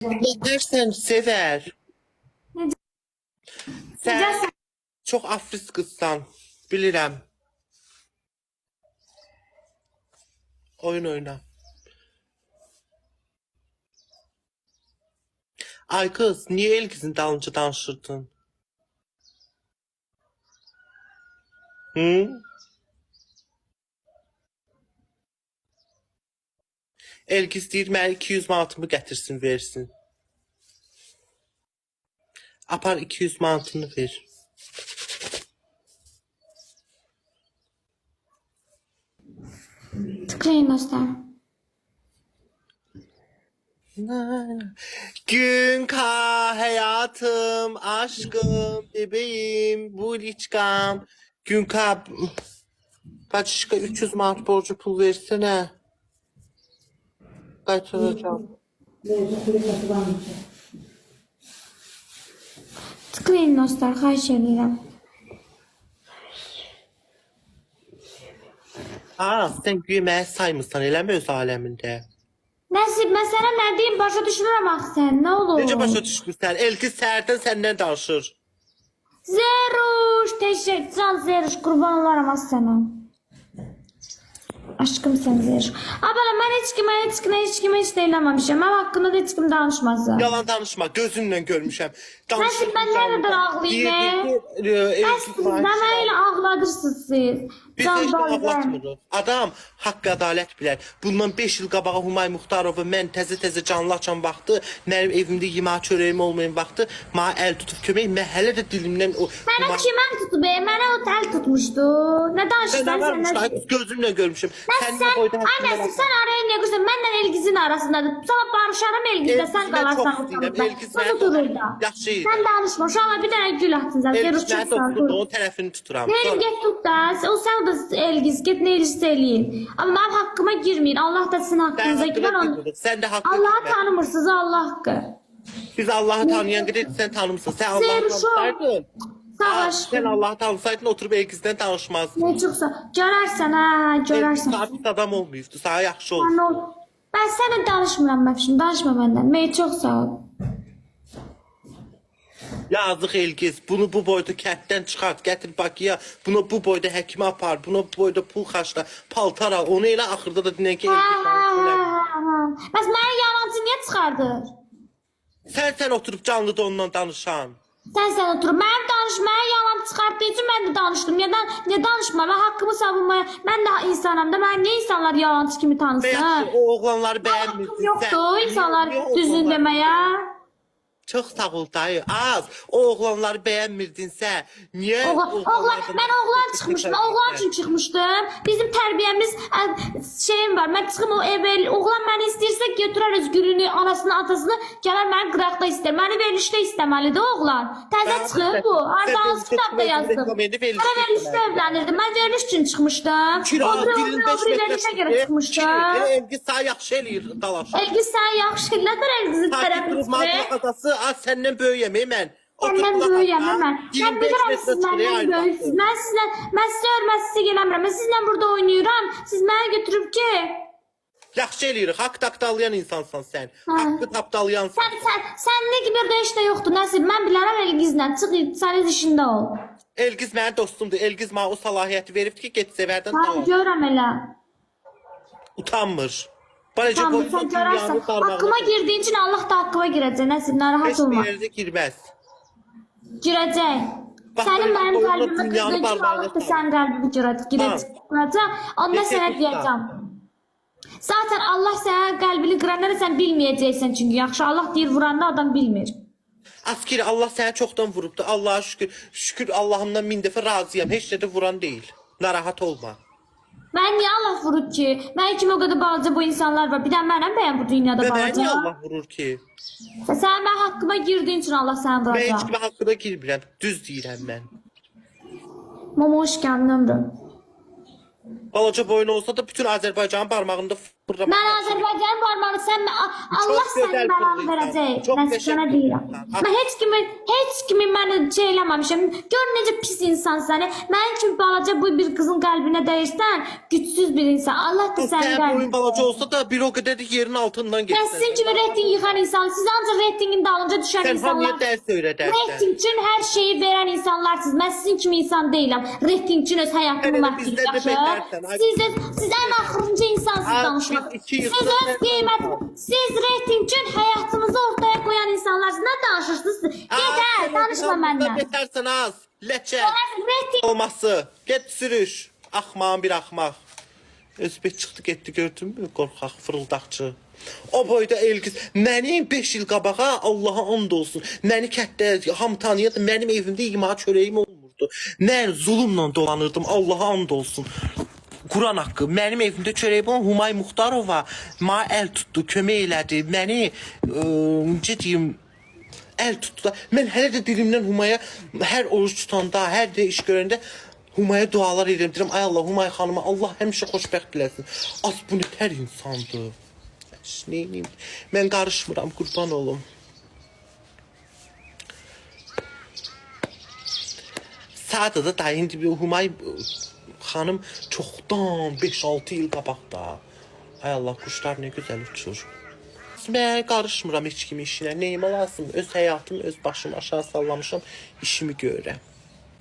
Dersen sever. Necə? Sen Necəsən? çok afris kızsan. Bilirəm. Oyun oyna. Ay kız, niye Elgiz'in dalınca danışırdın? Hı? Elgiz deyir, mənə 200 manatımı gətirsin, versin. Apar 200 manatını ver. Tıklayın dostlar. Günka hayatım, aşkım, bebeğim, buliçkam. Günka, Paçişka 300 manat borcu pul versene. Kaçıracağım. Tıklayın dostlar. Xahiş edirəm. Aa, sen güyeməyə saymısan, eləmi öz aləmində? Nəsib, mən sənə nə deyim? Başa düşmürəm axı sən. Nə olur? Necə başa düşmürsən? Elki səhərdən səndən danışır. Zeruş, teşekkür. Can Zeruş, qurban olaram az sənə. Aşkım sən Zeruş. Abala, mən heç kimə, heç kimə, heç kimə heç də eləməmişəm. Mən haqqında da heç kim danışmasın. Yalan danışma, gözümlə görmüşəm. Nəsib, mən nə qədər ağlayayım? Bəs siz mənə elə ağladırsınız siz? Biz Can Balzan. ağlatmırıq. Adam haqq ədalət bilər. Bundan 5 il qabağa Humay Muxtarova mən təzə-təzə canlı açan vaxtı, mənim evimdə yemək çörəyim olmayan vaxtı mənə əl tutub kömək, mən hələ də dilimdən o Mənə Humay- kimə tutub? e? Mənə o tel tutmuşdu. Nə danışırsan sən? Ay, Gözümlə görmüşüm. Sən, Sən nə boyda ay Nəsib, sən araya niyə qırsan? Mənlə Elgizin arasındadır. Sana barışarım Elgizlə, sən qalarsan Çox istəyirəm. ortalıqda. Elgiz Nasıl durur da? Yaxşı. Sən danışma. Uşaqlar bir dənə gül atın sən. Elgiz mənə çıxsan. toxundu, onun tərəfini tuturam. Sonra- get tut da. O sən da Elgiz get nə edirsə eləyin. Amma mənim haqqıma girməyin. Allah da sizin Sən haqqınıza girer. onu- bilmirdin, Sən də haqqını Allah'ı tanımırsınız Allah haqqı. Biz Allah'ı tanıyan qədər sən tanımırsan. Sən Allah'ı Zeruşum. tanısaydın. Sağ ol Aa, aşkım. Sən Allah'ı tanısaydın oturub Elgizdən danışmazdın. Ne çoxsa görərsən ha, Elgiz görərsən. sabit adam olmayıbdı. Sana yaxşı oldu. Mən ol. Mən sənə danışmıram məfşim, danışma məndən. Mey çox sağ ol. Yazıq Elgiz, bunu bu boyda kənddən çıxart, gətir Bakıya. Bunu bu boyda həkimə apar, bunu bu boyda pul xərclə, paltar al. Onu elə axırda da dinən ki, Hə, Elgiz hə, danışır. hə, hə. Bəs məni yalancı niyə çıxardır? Sən sən oturub canlıda onunla danışan. Sən sən otur. Mənim danışmaya yalan çıxartdığı üçün mən də danışdım. Niyə, dan niyə danışma? Mən haqqımı savunmaya, mən də insanam da. Mən niyə insanlar yalancı kimi tanısın? Bəyəm o oğlanları Haqqım bəyənmirdin yoxdur insanlar oğlanları- deməyə. Çox sağ ol dayı. Az. O oğlanları bəyənmirdinsə, niyə Oğlan, oğlan, mən oğlan çıxmışdım, oğlan üçün çıxmışdım. Bizim tərbiyəmiz ə, şeyim var. Mən çıxım o evə, oğlan məni istəyirsə götürər öz gülünü, anasını, atasını, gələr məni qıraqda istər. Məni verilişdə istəməlidir oğlan. Təzə çıxıb bu. Harda hansı kitabda verilişdə Mən verilişdə evlənirdim. Mən veriliş üçün çıxmışdım. Kira, dilin biri, o biri verilişə görə çıxmışdım. Elə Elgiz sağ yaxşı eləyir dalaş. Elgiz sən yaxşı ki, nə qədər Elgizin Takip tərəfini qurub madra qazası, az səndən böyüyəm mən. Səndən böyüyəm mən. Mən 25 bilirəm metrə siz məndən çıxırıq, böyüksünüz. Mən sizlə, mən sizə hörmətsizlik eləmirəm. Mən sizlə burada oynayıram. Siz mənə götürüb ki, Yaxşı eləyirik. Haqq tapdalayan insansan sən. Haqqı tapdalayansan. sən sən səndə ki bir də heç də yoxdur. Nəsib, mən bilərəm Elgizlə. Çıx, sənin işində ol. Elgiz mənim dostumdur. Elgiz mənə o səlahiyyəti veribdi ki, get Sevərdən Mən dalaş. görəm elə. Utanmır. Bana Tamam, sən görərsən. Haqqıma girdiyin üçün Allah da haqqıma girəcək. Nəsib, narahat Heç olma. bir yerdə girməz. Girəcək. Sənin mənim qəlbimə sal. sənin qəlbini girəcək. Girəcək. Onda sənə deyəcəm. Zaten Allah sənə qəlbini qıranda da sən bilməyəcəksən çünki yaxşı Allah deyir vuranda adam bilmir. Askeri Allah səni çoxdan vurubdu. Allah'a şükür. Şükür Allahımdan min dəfə razıyam. Heç nə də vuran deyil. Narahat olma. Mən niyə Allah vurur ki? Mən kimi o qədər balaca bu insanlar var. Bir də mənəm bəyəm bu dünyada mənə niyə balaca. Allah vurur ki? Sən mən haqqıma girdiyin üçün Allah səni Mən heç vuracaq. kimə haqqına girmirəm. Düz deyirəm mən. Mama hoş geldin ömrüm. Balaca boyun olsa da bütün Azərbaycanın barmağında f- Burada Mən Azərbaycanın barmağını sən Allah bəlanı qızıysan. verəcək. Mən sənə deyirəm. Mən heç kimi heç kimi mən şey eləməmişəm. Gör necə pis insansan. Mənim kimi balaca bu bir qızın qəlbinə dəyirsən, gücsüz bir insan. Allah da sənin Sənin boyun balaca olsa da bir o qədər də yerin altından geçsin. sizin kimi reyting yıxan insan, siz ancaq reytingin dalınca düşən hamıya insanlar. ders öğredersen. Reyting üçün hər şeyi verən insanlarsınız. Mən sizin kimi insan deyiləm. Reyting üçün öz həyatımı məhv ay. Siz siz ən axırıncı insansınız Ay, biz iki yıl Siz öz qiymət, siz reyting üçün həyatınızı ortaya qoyan insanlarsınız. Nə danışırsınız? Get hə, danışma məndən. Betersen az. Leçe. Reyting Olması. Get sürüş. Axmağın bir axmaq. Özbek çıxdı getdi gördün mü? Qorxaq fırıldaqçı. O boyda Elgiz məni 5 il qabağa Allaha and olsun. Məni kətdə ham tanıyırdı. Mənim evimdə yeməyə çörəyim olmurdu. Mən zulmla dolanırdım. Allaha and olsun. Quran haqqı mənim evimdə çörəyim Humay Muxtarova mənə əl tutdu, kömək elədi. Məni ə, necə deyim, əl tutdular. Mən hələ də dilimdən Humaya hər oruç tutanda, hər də iş görəndə Humaya dualar edirəm. Deyirəm, ay Allah, Humay xanıma Allah həmişə xoşbəxt eləsin. Az bu nə tər insandır. Neyim? Mən qarışmıram, qurban olum. Sadə də da indi bir Humay xanım çoxdan 5-6 il qabaqda. Ay Allah, quşlar nə gözəl uçur. Mən qarışmıram heç kimin işinə. Nəyimə lazım? Öz həyatımı öz başıma aşağı sallamışam, işimi görürəm.